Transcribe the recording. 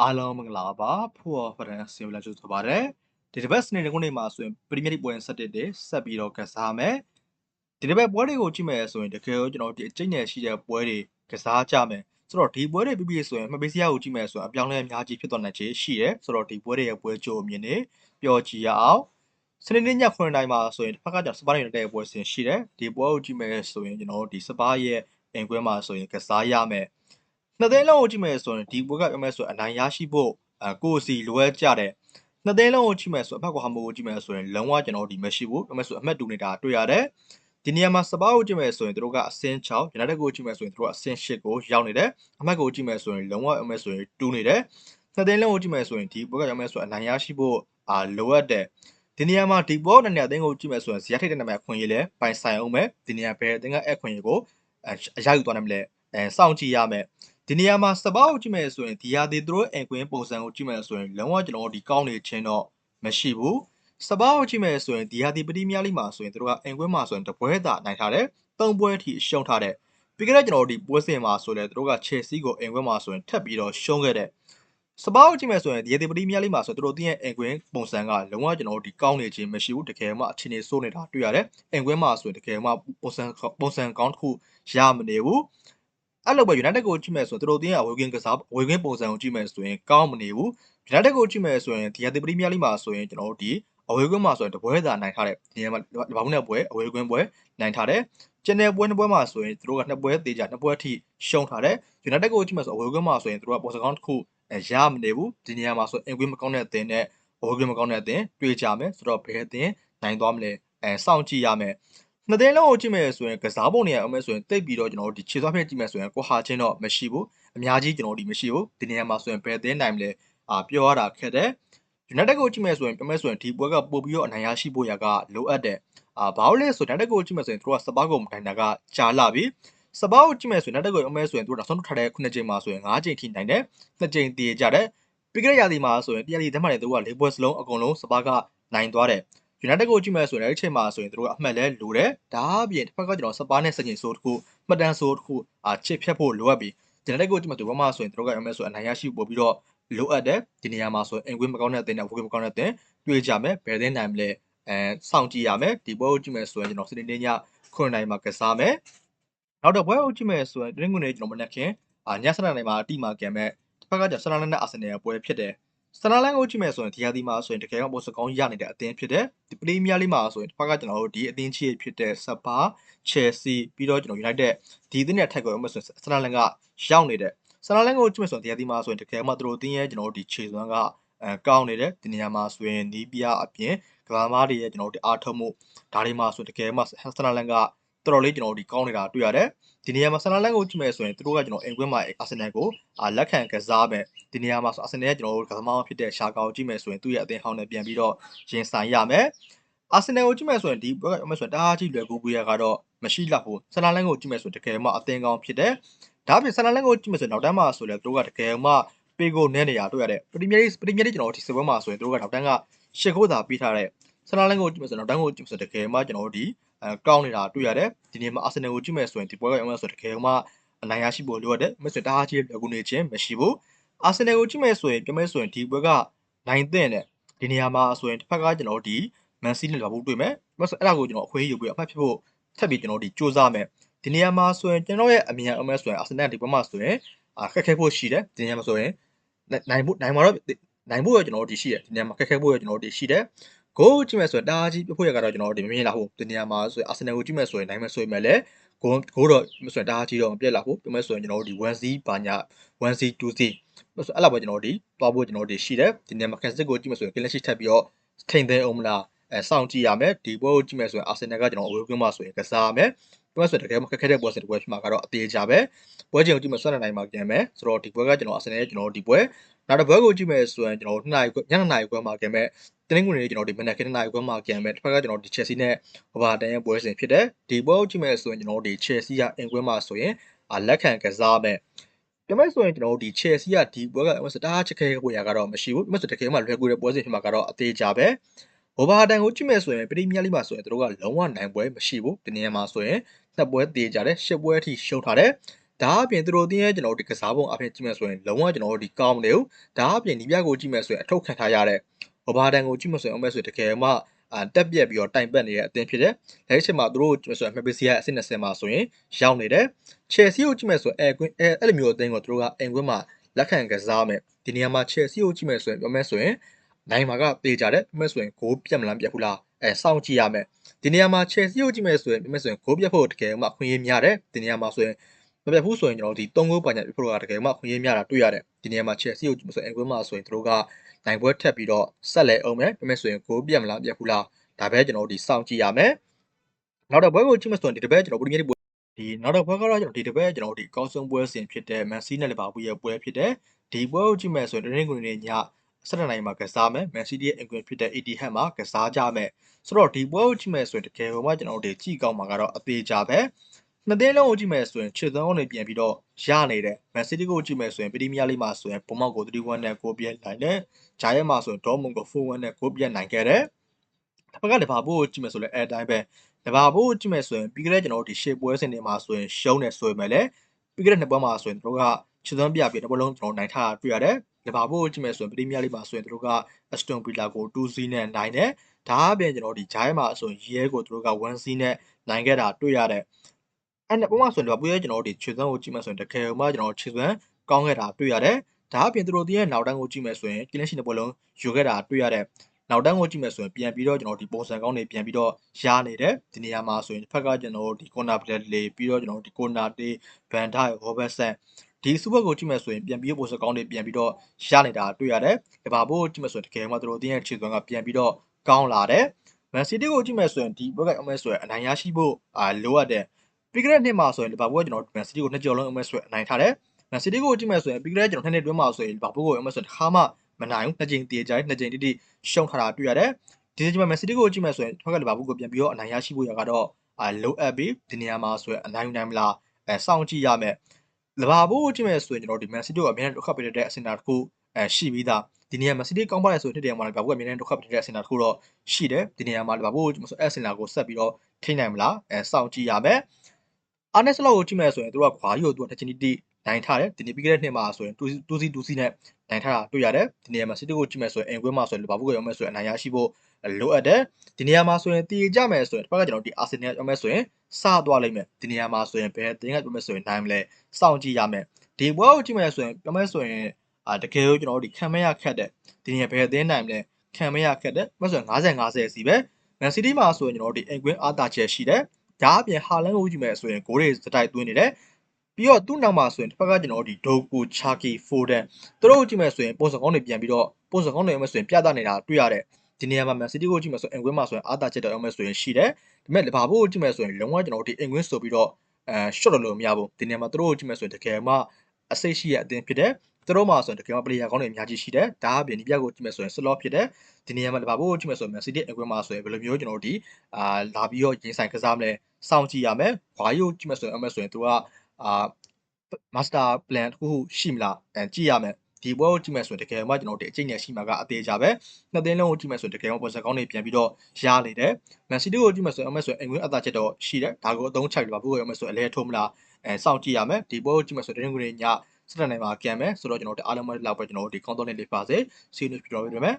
အားလုံးမင်္ဂလာပါဖို့ဖရန်ဆီယလာကျူဆိုပါတယ်ဒီတစ်ပတ်စနေနေ့ကနေမှာဆိုရင်ပရီးမီးလိပွဲဆက်တဲ့ဆက်ပြီးတော့ကစားမယ်ဒီတစ်ပတ်ပွဲတွေကိုကြည့်မယ်ဆိုရင်တကယ်လို့ကျွန်တော်ဒီအကျိတ်နယ်ရှိတဲ့ပွဲတွေကစားကြမယ်ဆိုတော့ဒီပွဲတွေပြီးပြီဆိုရင်မပေးစရာကိုကြည့်မယ်ဆိုရင်အပြောင်းလဲအများကြီးဖြစ်သွားနိုင်ခြေရှိတယ်ဆိုတော့ဒီပွဲတွေရဲ့ပွဲကြိုအမြင်တွေပျော်ကြည့်ရအောင်စနေနေ့ည9:00နာရီမှာဆိုရင်တစ်ဖက်ကကျစပါးနေတဲ့ပွဲစဉ်ရှိတယ်ဒီပွဲကိုကြည့်မယ်ဆိုရင်ကျွန်တော်ဒီစပါးရဲ့အင်ကွဲမှာဆိုရင်ကစားရမယ် နှစ်သိန်းလုံးကိုကြည့်မယ်ဆိုရင်ဒီပွဲကပြောမယ်ဆိုရင်အနိုင်ရရှိဖို့အကိုစီလိုအပ်ကြတဲ့နှစ်သိန်းလုံးကိုကြည့်မယ်ဆိုအဖက်ကွာဟာမိုကိုကြည့်မယ်ဆိုရင်လုံးဝကျွန်တော်ဒီမရှိဘူးပြောမယ်ဆိုအမှတ်တူနေတာတွေ့ရတယ်ဒီနေရာမှာစပါးကိုကြည့်မယ်ဆိုရင်တို့ကအဆင့်6 United ကိုကြည့်မယ်ဆိုရင်တို့ကအဆင့်8ကိုရောက်နေတယ်အမှတ်ကိုကြည့်မယ်ဆိုရင်လုံးဝပြောမယ်ဆိုရင်တူနေတယ်နှစ်သိန်းလုံးကိုကြည့်မယ်ဆိုရင်ဒီပွဲကပြောမယ်ဆိုအနိုင်ရရှိဖို့အာလိုအပ်တဲ့ဒီနေရာမှာဒီဘောနဲ့နေရာအသင်းကိုကြည့်မယ်ဆိုရင်ဇီယာထိတ်တဲ့နာမည်အခွင့်အရေးလဲပိုင်ဆိုင်အောင်မယ်ဒီနေရာဘယ်အသင်းကအခွင့်အရေးကိုအရယူသွားနိုင်မလဲအဲစောင့်ကြည့်ရမယ် ဒီနေရာမှာစပါးကိုကြည့်မယ်ဆိုရင်ဒီဟာဒီသူတို့အင်ကွင်းပုံစံကိုကြည့်မယ်ဆိုရင်လုံးဝကျွန်တော်ဒီကောင်းနေချင်းတော့မရှိဘူးစပါးကိုကြည့်မယ်ဆိုရင်ဒီဟာဒီပတိမြားလေးမှာဆိုရင်သူတို့ကအင်ကွင်းမှာဆိုရင်တပွဲသာနိုင်ထားတယ်သုံးပွဲအထိရှုံးထားတယ်ပြီးခဲ့တဲ့ကျွန်တော်ဒီပွဲစဉ်မှာဆိုလဲသူတို့ကချယ်ဆီကိုအင်ကွင်းမှာဆိုရင်ထပ်ပြီးတော့ရှုံးခဲ့တဲ့စပါးကိုကြည့်မယ်ဆိုရင်ဒီဟာဒီပတိမြားလေးမှာဆိုသူတို့တင်းရဲ့အင်ကွင်းပုံစံကလုံးဝကျွန်တော်ဒီကောင်းနေခြင်းမရှိဘူးတကယ်မှအခြေအနေစိုးနေတာတွေ့ရတယ်အင်ကွင်းမှာဆိုရင်တကယ်မှပုံစံပုံစံကောင်းတစ်ခုရမနေဘူး အဲ့လိုပဲ United ကိုကြည့်မယ်ဆိုရင်သူတို့တင်းကဝေကင်းကစားဝေကင်းပုံစံကိုကြည့်မယ်ဆိုရင်ကောင်းမနေဘူး United ကိုကြည့်မယ်ဆိုရင်ဒီဟာဒီပရီးမီးယားလိမှာဆိုရင်ကျွန်တော်တို့ဒီအဝေးကွင်းမှာဆိုရင်တပွဲသာနိုင်ထားတဲ့ဒီနေရာမှာဘာမှနဲ့ပွဲအဝေးကွင်းပွဲနိုင်ထားတဲ့ကျန်တဲ့ပွဲနှစ်ပွဲမှာဆိုရင်သူတို့ကနှစ်ပွဲသေးကြနှစ်ပွဲအထိရှုံးထားတယ် United ကိုကြည့်မယ်ဆိုအဝေးကွင်းမှာဆိုရင်သူတို့ကပေါ်စကောင်းတစ်ခုရမနေဘူးဒီနေရာမှာဆိုအင်ကွင်းမကောင်းတဲ့အသင်းနဲ့အဝေးကွင်းမကောင်းတဲ့အသင်းတွေ့ကြမယ်ဆိုတော့ဘယ်အသင်းနိုင်သွားမလဲအဲစောင့်ကြည့်ရမယ် နှစ်သိန်းလုံးကိုကြည့်မယ်ဆိုရင်ကစားပုံနေရအောင်မယ်ဆိုရင်တိတ်ပြီးတော့ကျွန်တော်တို့ဒီခြေသွားဖက်ကြည့်မယ်ဆိုရင်ကိုဟာချင်းတော့မရှိဘူးအများကြီးကျွန်တော်ဒီမရှိဘူးဒီနေရာမှာဆိုရင်ဘယ်အသင်းနိုင်မလဲအာပြောရတာခက်တယ် United ကိုကြည့်မယ်ဆိုရင်ပြောမယ်ဆိုရင်ဒီပွဲကပို့ပြီးတော့အနိုင်ရရှိဖို့ရကလိုအပ်တယ်အာဘာလို့လဲဆို United ကိုကြည့်မယ်ဆိုရင်သူတို့ကစပါးကိုမနိုင်တာကကြာလာပြီစပါးကိုကြည့်မယ်ဆိုရင် United ကိုပြောမယ်ဆိုရင်သူတို့နောက်ဆုံးထွက်တဲ့9ချိန်မှာဆိုရင်9ချိန်ထိနိုင်တယ်2ချိန်တည်ကြတယ်ပြီးခဲ့တဲ့ရာသီမှာဆိုရင်တရားလီတမ်းမှလည်းသူက၄ပွဲစလုံးအကုန်လုံးစပါးကနိုင်သွားတယ် United ကိုကြည့်မယ်ဆိုရင်အဲ့ဒီချိန်မှာဆိုရင်သူတို့ကအမှတ်လဲလိုတယ်ဒါအပြင်တစ်ဖက်ကကျွန်တော်စပါးနဲ့စင်ဆိုးတစ်ခုမှတ်တမ်းဆိုးတစ်ခုအာချစ်ဖြတ်ဖို့လိုအပ်ပြီ United ကိုကြည့်မယ်သူဘာမှဆိုရင်သူတို့ကပြောမယ်ဆိုအနိုင်ရရှိပို့ပြီးတော့လိုအပ်တယ်ဒီနေရာမှာဆိုရင်အင်ကွင်းမကောင်းတဲ့အသင်းနဲ့ဝုတ်ကွင်းမကောင်းတဲ့အသင်းတွေ့ကြမယ်ဘယ်သင်းနိုင်မလဲအဲစောင့်ကြည့်ရမယ်ဒီပွဲကိုကြည့်မယ်ဆိုရင်ကျွန်တော်စနေနေ့ည9နိုင်မှာကစားမယ်နောက်တော့ပွဲကိုကြည့်မယ်ဆိုရင်တင်းငွေနေကျွန်တော်မနေ့ခင်အာည7နိုင်မှာအတိမာကန်မဲ့တစ်ဖက်ကကျဆလာလန်နဲ့အာဆင်နယ်ရဲ့ပွဲဖြစ်တယ် ဆလာလန်ကိုကြည့်မယ်ဆိုရင်ဒီဟာဒီမှာဆိုရင်တကယ်တော့ပိုစကောင်းရနေတဲ့အသင်းဖြစ်တယ်ဒီပရီးမီးယားလိမှာဆိုရင်တစ်ဖက်ကကျွန်တော်တို့ဒီအသင်းချီဖြစ်တဲ့ဆပါချယ်ဆီပြီးတော့ကျွန်တော် United ဒီအသင်းနဲ့ထက်ကိုရမယ်ဆိုရင်ဆလာလန်ကရောက်နေတဲ့ဆလာလန်ကိုကြည့်မယ်ဆိုရင်တရားဒီမှာဆိုရင်တကယ်မှသူတို့တင်းရဲ့ကျွန်တော်တို့ဒီခြေစွမ်းကအဲကောင်းနေတယ်ဒီနေရာမှာဆိုရင်နီးပြအပြင်ကလာမားတွေရဲ့ကျွန်တော်တို့အားထုတ်မှုဒါတွေမှာဆိုတကယ်မှဆလာလန်က တော်တော်လေးကျွန်တော်တို့ဒီကောင်းနေတာတွေ့ရတယ်ဒီနေရာမှာဆလာလန်ကိုကြည့်မယ်ဆိုရင်သူတို့ကကျွန်တော်အင်ကွင်းမှာအာဆင်နယ်ကိုလက်ခံကစားမယ်ဒီနေရာမှာဆိုအာဆင်နယ်ကကျွန်တော်တို့ကစားမဖြစ်တဲ့ရှာကောက်ကြည့်မယ်ဆိုရင်သူ့ရဲ့အသင်းဟောင်းနဲ့ပြန်ပြီးတော့ရင်ဆိုင်ရမယ်အာဆင်နယ်ကိုကြည့်မယ်ဆိုရင်ဒီဘက်ကဆိုရင်တအားကြီးလွယ်ကူကူရကတော့မရှိလောက်ဘူးဆလာလန်ကိုကြည့်မယ်ဆိုတကယ်မှအသင်းကောင်းဖြစ်တယ်ဒါပြင်ဆန်လာလန်ကိုကြည့်မယ်ဆိုရင်နောက်တန်းမှာဆိုလဲသူတို့ကတကယ်မှပေကိုနဲနေရတွေ့ရတဲ့ပရီးမီးယားပရီးမီးယားကျွန်တော်ဒီစပွဲမှာဆိုရင်သူတို့ကနောက်တန်းကရှစ်ခိုးသာပြီးထားတဲ့ဆန်လာလန်ကိုကြည့်မယ်ဆိုရင်နောက်တန်းကိုကြည့်မယ်ဆိုတကယ်မှကျွန်တော်တို့ဒီအဲ ကောင်းနေတာတွေ့ရတယ်ဒီနေ့မှာအာဆင်နယ်ကိုကြည့်မယ်ဆိုရင်ဒီပွဲကရောင်းမယ်ဆိုတကယ်မှအနိုင်ရရှိဖို့လိုအပ်တယ်မဆိုတအားကြီးကူနေခြင်းမရှိဘူးအာဆင်နယ်ကိုကြည့်မယ်ဆိုရင်ပြောမယ်ဆိုရင်ဒီပွဲကနိုင်တဲ့နဲ့ဒီနေရာမှာဆိုရင်တစ်ဖက်ကကျွန်တော်တို့ဒီမန်စီးနဲ့လာဖို့တွေ့မယ်မဆိုအဲ့ဒါကိုကျွန်တော်အခွင့်အရေးယူပြီးအဖတ်ဖြစ်ဖို့ထပ်ပြီးကျွန်တော်ဒီစူးစမ်းမယ်ဒီနေရာမှာဆိုရင်ကျွန်တော်ရဲ့အမြင်အမဲဆိုရင်အာဆင်နယ်ဒီဘက်မှာဆိုရင်အခက်ခဲဖို့ရှိတယ်ဒီနေရာမှာဆိုရင်နိုင်ဖို့နိုင်မှာတော့နိုင်ဖို့ရကျွန်တော်တို့ဒီရှိတယ်ဒီနေရာမှာခက်ခဲဖို့ရကျွန်တော်တို့ဒီရှိတယ် ဂိုးကြည့်မယ်ဆိုရင်တားကြီးပြဖို့ရကတော့ကျွန်တော်တို့ဒီမမြင်လာဘူးဒီနေရာမှာဆိုရင်အာဆင်နယ်ကိုကြည့်မယ်ဆိုရင်နိုင်မယ်ဆိုရင်လည်းဂိုးဂိုးတော့ဆိုရင်တားကြီးတော့မပြက်လာဘူးပြမယ်ဆိုရင်ကျွန်တော်တို့ဒီ 1C ဘာညာ 1C 2C ဆိုအဲ့လောက်ပဲကျွန်တော်တို့ဒီတွားဖို့ကျွန်တော်တို့ဒီရှိတယ်ဒီနေရာမှာကန်စစ်ကိုကြည့်မယ်ဆိုရင်ကလစ်ရှိထပ်ပြီးတော့ထိန်သိမ်းအောင်မလားအဲစောင့်ကြည့်ရမယ်ဒီပွဲကိုကြည့်မယ်ဆိုရင်အာဆင်နယ်ကကျွန်တော်အဝေးကွင်းမှာဆိုရင်ကစားရမယ် ပွဲဆိုတကယ်မှခက်ခဲတဲ့ပွဲစဉ်တစ်ပွဲဖြစ်မှာကတော့အသေးချာပဲပွဲချိန်ကိုကြည့်မယ်ဆွမ်းနိုင်မှာပြန်မယ်ဆိုတော့ဒီပွဲကကျွန်တော်အစနေကျွန်တော်ဒီပွဲနောက်တစ်ပွဲကိုကြည့်မယ်ဆိုရင်ကျွန်တော်2နိုင်ညနေနိုင်ပွဲမှာပြန်မယ်တင်းငွေတွေကျွန်တော်ဒီမနက်ခင်းနိုင်ပွဲမှာပြန်မယ်တစ်ဖက်ကကျွန်တော်ဒီ Chelsea နဲ့ဟိုဘာတန်ရဲ့ပွဲစဉ်ဖြစ်တယ်ဒီပွဲကိုကြည့်မယ်ဆိုရင်ကျွန်တော်ဒီ Chelsea ကအင်ကွင်းမှာဆိုရင်လက်ခံကစားမယ်ပြန်မဲ့ဆိုရင်ကျွန်တော်တို့ဒီ Chelsea ကဒီပွဲကစတားချက်ခဲကိုရကတော့မရှိဘူးမဆိုတကယ်မှလွယ်ကူတဲ့ပွဲစဉ်ဖြစ်မှာကတော့အသေးချာပဲဟိုဘာတန်ကိုကြည့်မယ်ဆိုရင်ပရီးမီးယားလိမှာဆိုရင်တို့ကလုံးဝနိုင်ပွဲမရှိဘူးဒီနေရာမှာဆိုရင် နှစ်ပွဲသေးကြတယ်ရှစ်ပွဲအထိရှုံးထားတယ်ဒါအပြင်သူတို့တင်းရဲ့ကျွန်တော်တို့ဒီကစားပုံအပြင်ကြည့်မယ်ဆိုရင်လုံးဝကျွန်တော်တို့ဒီကောင်းမနေဘူးဒါအပြင်ဒီပြကိုကြည့်မယ်ဆိုရင်အထုတ်ခံထားရတဲ့ဟိုဘာတန်ကိုကြည့်မယ်ဆိုရင်အမဲဆိုတကယ်မှအာတက်ပြက်ပြီးတော့တိုင်ပတ်နေတဲ့အသင်းဖြစ်တယ်။လက်ရှိမှာသူတို့ကြည့်မယ်ဆိုရင်မက်ပီစီကအဆင့်20မှာဆိုရင်ရောက်နေတယ်။ Chelsea ကိုကြည့်မယ်ဆိုရင်အဲကွင်းအဲအဲ့လိုမျိုးအသင်းကိုသူတို့ကအိမ်ကွင်းမှာလက်ခံကစားမယ်။ဒီနေရာမှာ Chelsea ကိုကြည့်မယ်ဆိုရင်ပြောမယ်ဆိုရင်နိုင်မှာကတေးကြတယ်ပြောမယ်ဆိုရင်ဂိုးပြတ်မလားပြတ်ဘူးလား အဲစောင့်ကြည့်ရမယ်။ဒီနေရာမှာ Chelsea ကိုကြည့်မယ်ဆိုရင်ပြောမယ်ဆိုရင်ဂိုးပြတ်ဖို့တကယ်မှခွင့်ရများတယ်။ဒီနေရာမှာဆိုရင်မပြတ်ဘူးဆိုရင်ကျွန်တော်ဒီ3ဂိုးပါညာပြဖို့ကတကယ်မှခွင့်ရများတာတွေ့ရတယ်။ဒီနေရာမှာ Chelsea ကိုကြည့်မယ်ဆိုရင်အိမ်ကွင်းမှာဆိုရင်သူတို့ကနိုင်ပွဲထက်ပြီးတော့ဆက်လဲအောင်မယ်ပြောမယ်ဆိုရင်ဂိုးပြတ်မလားပြတ်ဘူးလားဒါပဲကျွန်တော်တို့ဒီစောင့်ကြည့်ရမယ်နောက်တော့ဘွဲကိုကြည့်မယ်ဆိုရင်ဒီတစ်ပတ်ကျွန်တော်ပရီးမီးလိပွဲဒီနောက်တော့ဘွဲကတော့ကျွန်တော်ဒီတစ်ပတ်ကျွန်တော်ဒီအကောင်းဆုံးပွဲစဉ်ဖြစ်တဲ့မန်စီးနဲ့လီဗာပူးရဲ့ပွဲဖြစ်တဲ့ဒီပွဲကိုကြည့်မယ်ဆိုရင်တနင်္ဂနွေနေ့ည 7နိုင်မှာကစားမယ်မန်စီးတီရဲ့အင်ကွင်ဖြစ်တဲ့ Etihad မှာကစားကြမယ်ဆိုတော့ဒီပွဲကိုကြည့်မယ်ဆိုရင်တကယ်ဟိုမှာကျွန်တော်တို့ကြည့်ကောင်းမှာကတော့အသေးကြပဲနှစ်သိန်းလုံးကိုကြည့်မယ်ဆိုရင်ခြေသွန်းကနေပြန်ပြီးတော့ရနေတယ်မန်စီးတီကိုကြည့်မယ်ဆိုရင်ပရီးမီးယားလိမှာဆိုရင်ပုံမောက်ကို3-1နဲ့ကိုပြဲနိုင်တယ်ဂျာရဲမှာဆိုရင်ဒေါ်မွန်ကို4-1နဲ့ကိုပြဲနိုင်ခဲ့တယ်တစ်ဖက်ကလီဗာပူးကိုကြည့်မယ်ဆိုလဲအဲအတိုင်းပဲလီဗာပူးကိုကြည့်မယ်ဆိုရင်ပြီးခဲ့တဲ့ကျွန်တော်တို့ဒီရှေ့ပွဲစဉ်တွေမှာဆိုရင်ရှုံးနေဆိုရင်ပဲလေပြီးခဲ့တဲ့နှစ်ပွဲမှာဆိုရင်တို့ကချစ်သွမ်းပြပြီးတစ်ပွဲလုံးကျွန်တော်နိုင်ထားတာတွေ့ရတယ် လီဗာပူးကိုကြည့်မယ်ဆိုရင်ပရီးမီးယားလိမှာဆိုရင်တို့ကအစတွန်ဗီလာကို2-0နဲ့နိုင်တယ်ဒါအပြင်ကျွန်တော်ဒီဂျာရဲမှာဆိုရင်ရဲကိုတို့က1-0နဲ့နိုင်ခဲ့တာတွေ့ရတယ်အဲ့နှစ်ပွဲမှာဆိုရင်လီဗာပူးရဲ့ကျွန်တော်တို့ဒီချစ်သွမ်းကိုကြည့်မယ်ဆိုရင်တကယ်မှကျွန်တော်ချစ်သွမ်းကောင်းခဲ့တာတွေ့ရတယ်ဒါအပြင်သူတို့တည်းရဲ့နောက်တန်းကိုကြည့်မယ်ဆိုရင်ကလင်းရှိတဲ့ပွဲလုံးယူခဲ့တာတွေ့ရတယ်နောက်တန်းကိုကြည့်မယ်ဆိုရင်ပြန်ပြီးတော့ကျွန်တော်ဒီပုံစံကောင်းတွေပြန်ပြီးတော့ရနေတယ်ဒီနေရာမှာဆိုရင်တစ်ဖက်ကကျွန်တော်ဒီ corner play လေးပြီးတော့ကျွန်တော်ဒီ corner တေး van dijk robertson ဒီစူပါကိုကြည့်မယ်ဆိုရင်ပြန်ပြီးတော့ပုံစံကောင်းတွေပြန်ပြီးတော့ရနေတာတွေ့ရတယ်လီဗာပူးကိုကြည့်မယ်ဆိုရင်တကယ်မှသူတို့အတင်းရဲ့ခြေသွမ်းကပြန်ပြီးတော့ကောင်းလာတယ်မန်စီးတီးကိုကြည့်မယ်ဆိုရင်ဒီဘက်ကအမဲဆိုရင်အနိုင်ရရှိဖို့အာလိုအပ်တယ်ပြီးခဲ့တဲ့နှစ်မှာဆိုရင်လီဗာပူးကကျွန်တော်မန်စီးတီးကိုနှစ်ကြော်လုံးအမဲဆိုရင်အနိုင်ထားတယ်မန်စီးတီးကိုကြည့်မယ်ဆိုရင်ပြီးခဲ့တဲ့ကျွန်တော်နှစ်နှစ်တွင်းမှာဆိုရင်လီဗာပူးကိုအမဲဆိုရင်တစ်ခါမှမနိုင်ဘူးနှစ်ကြိမ်တည်ကြိုင်နှစ်ကြိမ်တိတိရှုံးထားတာတွေ့ရတယ်ဒီချိန်မှာမန်စီးတီးကိုကြည့်မယ်ဆိုရင်ထွက်ကလီဗာပူးကိုပြန်ပြီးတော့အနိုင်ရရှိဖို့ရကတော့အာလိုအပ်ပြီးဒီနေရာမှာဆိုရင်အနိုင်နိုင်မလားအဲစောင့်ကြည့်ရမယ် လီဗာပူးကိုကြည့်မယ်ဆိုရင်ကျွန်တော်ဒီမန်စီးတီးကိုအများနဲ့ဒုက္ခပေးတဲ့အစင်တာတစ်ခုအဲရှိပြီးသားဒီနေရာမှာစီးတီးကောင်းပါလေဆိုတဲ့နေရာမှာလီဗာပူးကအများနဲ့ဒုက္ခပေးတဲ့အစင်တာတစ်ခုတော့ရှိတယ်ဒီနေရာမှာလီဗာပူးကိုဆိုအဲစင်တာကိုဆက်ပြီးတော့ထိနိုင်မလားအဲစောင့်ကြည့်ရမယ်အာနက်စလော့ကိုကြည့်မယ်ဆိုရင်တို့ကခွာရီကိုသူကတချင်တီတီနိုင်ထားတယ်ဒီနေ့ပြီးခဲ့တဲ့နှစ်မှာဆိုရင်2စီ2စီနဲ့နိုင်ထားတာတွေ့ရတယ်ဒီနေရာမှာစီးတီးကိုကြည့်မယ်ဆိုရင်အင်ကွင်းမှာဆိုရင်လီဗာပူးကိုရောက်မယ်ဆိုရင်အနိုင်ရရှိဖို့လိုအပ်တယ်ဒီနေရာမှာဆိုရင်တည်ကြမယ်ဆိုရင်တစ်ဖက်ကကျွန်တော်ဒီအာဆင်နယ်ရောက်မယ်ဆိုရင် စသွားလိမ့်မယ်ဒီနေရာမှာဆိုရင်ဘယ်တင်းကပြောမယ်ဆိုရင်နိုင်မလဲစောင့်ကြည့်ရမယ်ဒီဘွဲကိုကြည့်မယ်ဆိုရင်ပြောမယ်ဆိုရင်အာတကယ်လို့ကျွန်တော်တို့ဒီခံမရခက်တဲ့ဒီနေရာဘယ်အသင်းနိုင်မလဲခံမရခက်တဲ့ပြောဆိုရင်50 50စီပဲမန်စီးတီးမှာဆိုရင်ကျွန်တော်တို့ဒီအင်ကွင်းအားတာချက်ရှိတယ်ဒါအပြင်ဟာလန်ကိုကြည့်မယ်ဆိုရင်ဂိုးတွေစတိုက်သွင်းနေတယ်ပြီးတော့သူ့နောက်မှာဆိုရင်တစ်ဖက်ကကျွန်တော်ဒီဒိုကူချာကီဖိုဒန်သူတို့ကြည့်မယ်ဆိုရင်ပုံစံကောင်းတွေပြန်ပြီးတော့ပုံစံကောင်းတွေရောက်မယ်ဆိုရင်ပြသနေတာတွေ့ရတယ် ဒီနေရာမှာမန်စီးတီးကိုကြည့်မယ်ဆိုရင်အင်ကွင်းမှာဆိုရင်အာတာချက်တော့ရောက်မယ်ဆိုရင်ရှိတယ်ဒါပေမဲ့လီဗာပူးကိုကြည့်မယ်ဆိုရင်လုံးဝကျွန်တော်ဒီအင်ကွင်းဆိုပြီးတော့အဲ shot လို့မရဘူးဒီနေရာမှာသူတို့ကိုကြည့်မယ်ဆိုရင်တကယ်မှအစိတ်ရှိရဲ့အသင်းဖြစ်တယ်သူတို့မှာဆိုရင်တကယ်မှ player ကောင်းတွေအများကြီးရှိတယ်ဒါအပြင်ဒီပြကိုကြည့်မယ်ဆိုရင် slot ဖြစ်တယ်ဒီနေရာမှာလီဗာပူးကိုကြည့်မယ်ဆိုရင်မန်စီးတီးအင်ကွင်းမှာဆိုရင်ဘယ်လိုမျိုးကျွန်တော်တို့ဒီအာလာပြီးတော့ရင်ဆိုင်ကစားမလဲစောင့်ကြည့်ရမယ်။ဘာကြီးကိုကြည့်မယ်ဆိုရင်အမယ်ဆိုရင်သူကအာ master plan တစ်ခုခုရှိမလားအဲကြည့်ရမယ်။ ဒီပွဲကိုကြည့်မယ်ဆိုရင်တကယ်မှကျွန်တော်တို့အကျိတ်နဲ့ရှိမှာကအသေးကြပဲ။နှစ်သင်းလုံးကိုကြည့်မယ်ဆိုရင်တကယ်မှပုံစံကောင်းတွေပြန်ပြီးတော့ရနေတယ်။ Man City ကိုကြည့်မယ်ဆိုရင်အမယ်ဆိုရင်အင်ကွင်းအသာချက်တော့ရှိတယ်။ဒါကိုအသုံးချပြီးပါဘူးကိုအမယ်ဆိုရင်အလဲထိုးမလားအဲစောင့်ကြည့်ရမယ်။ဒီပွဲကိုကြည့်မယ်ဆိုရင်တရင်ကိုညစတဲ့နိုင်မှာကံမယ်ဆိုတော့ကျွန်တော်တို့အားလုံးမလောက်ပဲကျွန်တော်တို့ဒီ content လေးပါစေ။ see you next video ပဲ